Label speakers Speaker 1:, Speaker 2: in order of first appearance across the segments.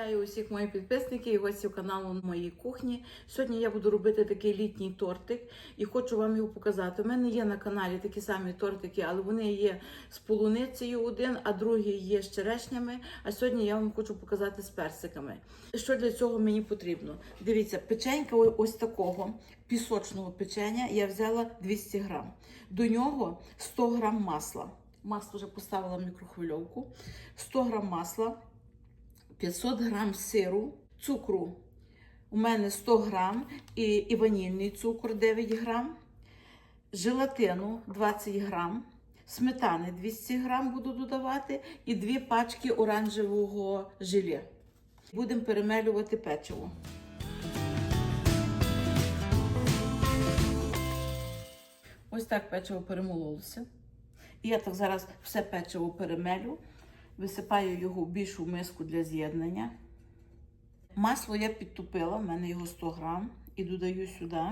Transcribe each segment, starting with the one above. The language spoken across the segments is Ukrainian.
Speaker 1: Вітаю усіх моїх підписників і гостів каналу моєї кухні. Сьогодні я буду робити такий літній тортик і хочу вам його показати. У мене є на каналі такі самі тортики, але вони є з полуницею один, а другий є з черешнями. А сьогодні я вам хочу показати з персиками. Що для цього мені потрібно? Дивіться, печенька ось такого пісочного печення я взяла 200 грам. До нього 100 грам масла. Масло вже поставила в мікрохвильовку. 100 грам масла. 500 грам сиру, цукру у мене 100 грам і, і ванільний цукор 9 грам, желатину 20 грам, сметани 200 грам буду додавати і дві пачки оранжевого желе. Будемо перемелювати печиво. Ось так печиво перемололося. І я так зараз все печиво перемелю, висипаю його в більшу миску для з'єднання. Масло я підтопила, в мене його 100 грам, і додаю сюди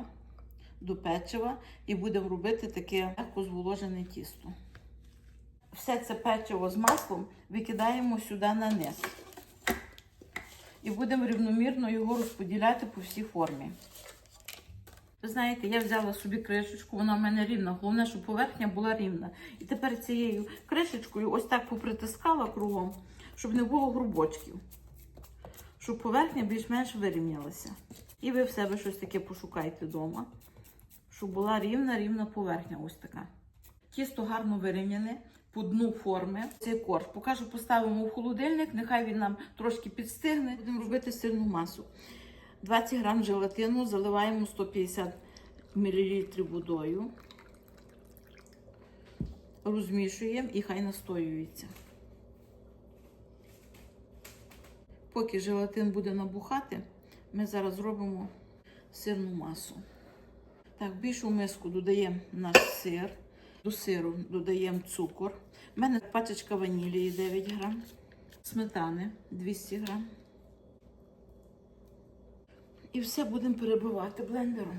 Speaker 1: до печива і будемо робити таке легко зволожене тісто. Все це печиво з маслом викидаємо сюди на низ. І будемо рівномірно його розподіляти по всій формі. Ви знаєте, я взяла собі кришечку, вона в мене рівна. Головне, щоб поверхня була рівна. І тепер цією кришечкою ось так попритискала кругом, щоб не було грубочків. Щоб поверхня більш-менш вирівнялася. І ви в себе щось таке пошукайте вдома, щоб була рівна рівна поверхня. Ось така. Тісто гарно вирівняне по дну форми. Цей корж. Покажу, поставимо в холодильник, нехай він нам трошки підстигне. Будемо робити сирну масу. 20 грам желатину заливаємо 150 мл водою. Розмішуємо і хай настоюється. Поки желатин буде набухати, ми зараз зробимо сирну масу. Так, в більшу миску додаємо наш сир. До сиру додаємо цукор. У мене пачечка ванілії 9 грам, сметани 200 грам. І все будемо перебивати блендером.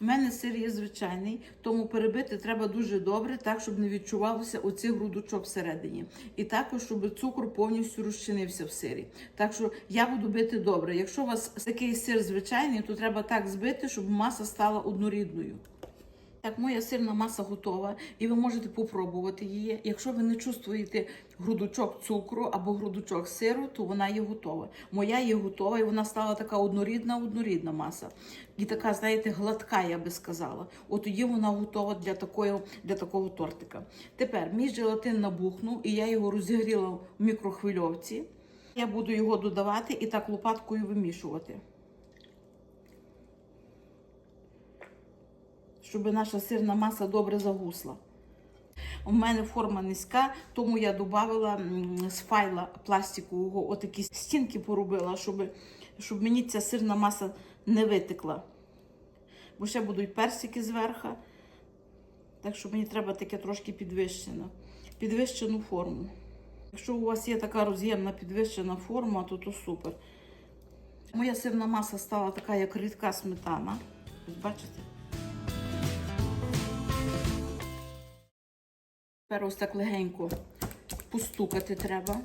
Speaker 1: У мене сир є звичайний, тому перебити треба дуже добре, так, щоб не відчувалося оцих грудочок всередині. І також, щоб цукор повністю розчинився в сирі. Так що я буду бити добре. Якщо у вас такий сир звичайний, то треба так збити, щоб маса стала однорідною. Так, моя сирна маса готова, і ви можете попробувати її. Якщо ви не чувствуєте грудочок цукру або грудочок сиру, то вона є готова. Моя є готова, і вона стала така однорідна, однорідна маса. І така, знаєте, гладка, я би сказала. От тоді вона готова для такого, для такого тортика. Тепер мій желатин набухнув, і я його розігріла в мікрохвильовці. Я буду його додавати і так лопаткою вимішувати. щоб наша сирна маса добре загусла. У мене форма низька, тому я додала з файла пластикового отакі стінки поробила, щоб, щоб мені ця сирна маса не витекла. Бо ще будуть персики зверху. Так що мені треба таке трошки підвищено. Підвищену форму. Якщо у вас є така роз'ємна підвищена форма, то то супер. Моя сирна маса стала така, як рідка сметана. Бачите? Тепер ось так легенько постукати треба,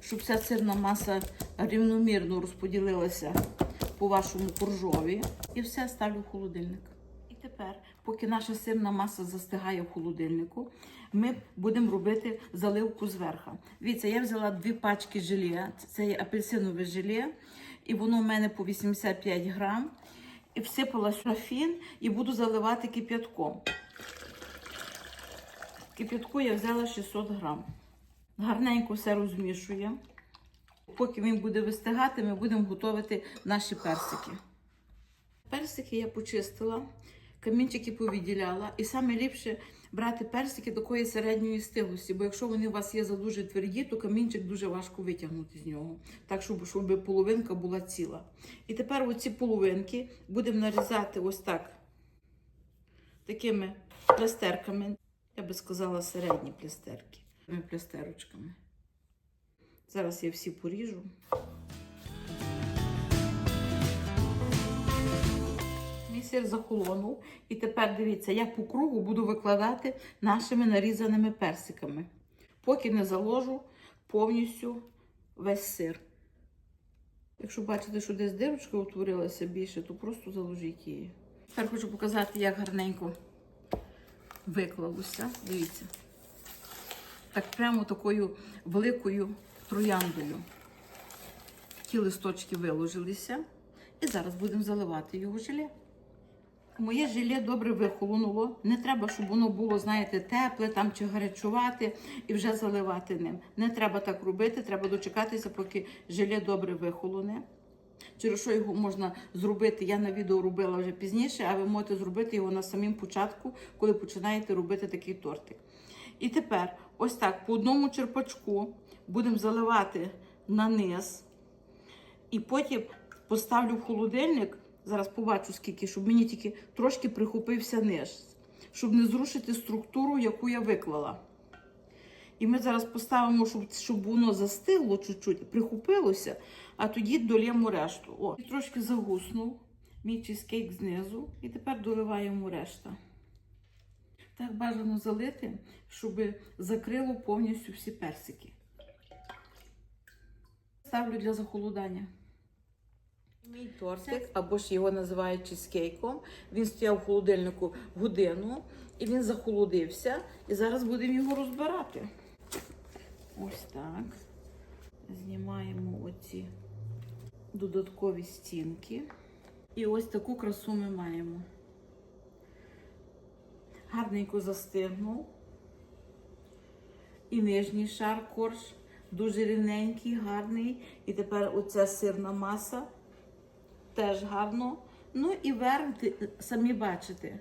Speaker 1: щоб вся сирна маса рівномірно розподілилася по вашому коржові. І все ставлю в холодильник. І тепер, поки наша сирна маса застигає в холодильнику, ми будемо робити заливку зверху. Дивіться, я взяла дві пачки желе, це є апельсинове желе, і воно в мене по 85 грам. І всипала шафін і буду заливати кип'ятком. Кип'ятку я взяла 600 грам. Гарненько все розмішуємо. Поки він буде вистигати, ми будемо готувати наші персики. Персики я почистила, камінчики повідділяла. І саме ліпше брати персики такої середньої стиглості, бо якщо вони у вас є дуже тверді, то камінчик дуже важко витягнути з нього. Так, щоб, щоб половинка була ціла. І тепер оці половинки будемо нарізати ось так, такими пластерками. Я би сказала, середні плястерки. Плястерочками. Зараз я всі поріжу. Мій сир захолонув. І тепер дивіться, я по кругу буду викладати нашими нарізаними персиками, поки не заложу повністю весь сир. Якщо бачите, що десь дирочка утворилася більше, то просто заложіть її. Тепер хочу показати, як гарненько виклалося. Дивіться. Так прямо такою великою трояндою. Ті листочки виложилися. І зараз будемо заливати його желе. Моє желе добре вихолонуло. Не треба, щоб воно було, знаєте, тепле там чи гарячувати і вже заливати ним. Не треба так робити, треба дочекатися, поки желе добре вихолоне. Через що його можна зробити, я на відео робила вже пізніше, а ви можете зробити його на самім початку, коли починаєте робити такий тортик. І тепер, ось так, по одному черпачку будемо заливати на низ. І потім поставлю в холодильник. Зараз побачу скільки, щоб мені тільки трошки прихопився низ, щоб не зрушити структуру, яку я виклала. І ми зараз поставимо, щоб, щоб воно застигло чуть-чуть, прихопилося, а тоді долємо решту. О, і трошки загуснув мій чизкейк знизу, і тепер доливаємо решта. Так бажано залити, щоб закрило повністю всі персики. Ставлю для захолодання. Мій тортик, або ж його називають чизкейком. Він стояв в холодильнику годину і він захолодився. І зараз будемо його розбирати. Ось так. Знімаємо оці додаткові стінки. І ось таку красу ми маємо. Гарненько застигнув. І нижній шар корж дуже рівненький, гарний. І тепер оця сирна маса теж гарно. Ну і верх, самі бачите,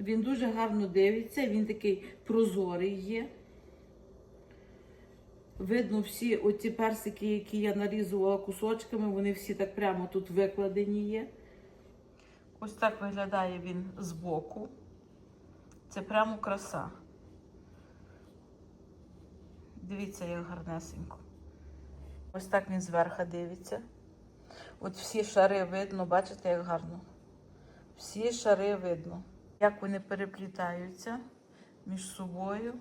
Speaker 1: він дуже гарно дивиться, він такий прозорий є. Видно всі оці персики, які я нарізувала кусочками, вони всі так прямо тут викладені є. Ось так виглядає він збоку. Це прямо краса. Дивіться, як гарнесенько. Ось так він зверху дивиться. От всі шари видно, бачите, як гарно. Всі шари видно. Як вони переплітаються між собою.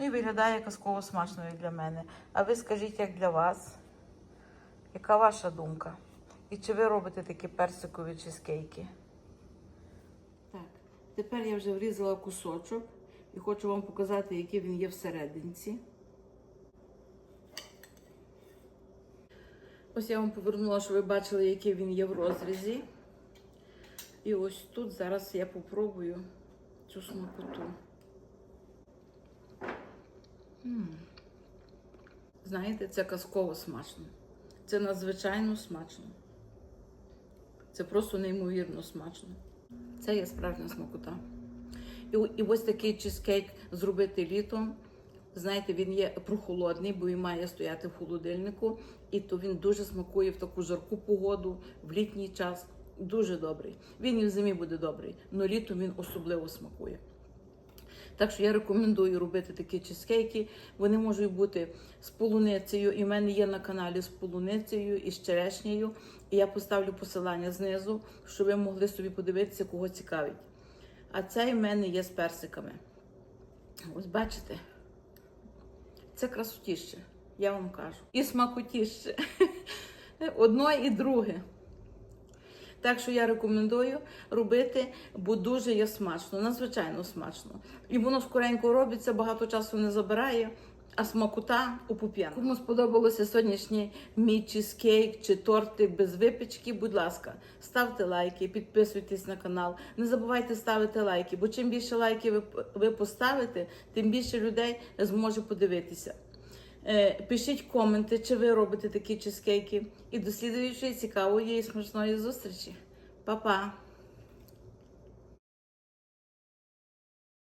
Speaker 1: Ну і виглядає казково смачно як для мене. А ви скажіть, як для вас? Яка ваша думка? І чи ви робите такі персикові чизкейки? Так, тепер я вже врізала кусочок і хочу вам показати, який він є всерединці. Ось я вам повернула, щоб ви бачили, який він є в розрізі. І ось тут зараз я попробую цю смакоту. Знаєте, це казково смачно. Це надзвичайно смачно. Це просто неймовірно смачно. Це є справжня смакота. І, і ось такий чизкейк зробити літом. Знаєте, він є прохолодний, бо він має стояти в холодильнику, і то він дуже смакує в таку жарку погоду, в літній час. Дуже добрий. Він і в зимі буде добрий, але літом він особливо смакує. Так що я рекомендую робити такі чизкейки. Вони можуть бути з полуницею. І в мене є на каналі з полуницею і з черешнею. І я поставлю посилання знизу, щоб ви могли собі подивитися, кого цікавить. А цей в мене є з персиками. Ось бачите? Це красотіще, я вам кажу. І смакотіще. Одно і друге. Так що я рекомендую робити, бо дуже є смачно, надзвичайно смачно. І воно скоренько робиться, багато часу не забирає, а смакота у пуп'ян. Кому сподобалося сьогоднішній мій чизкейк чи тортик без випічки, будь ласка, ставте лайки, підписуйтесь на канал. Не забувайте ставити лайки, бо чим більше лайків ви поставите, тим більше людей зможе подивитися. Е, Пишіть коменти, чи ви робите такі чизкейки. І до слідуючої цікавої і смачної зустрічі. Па-па!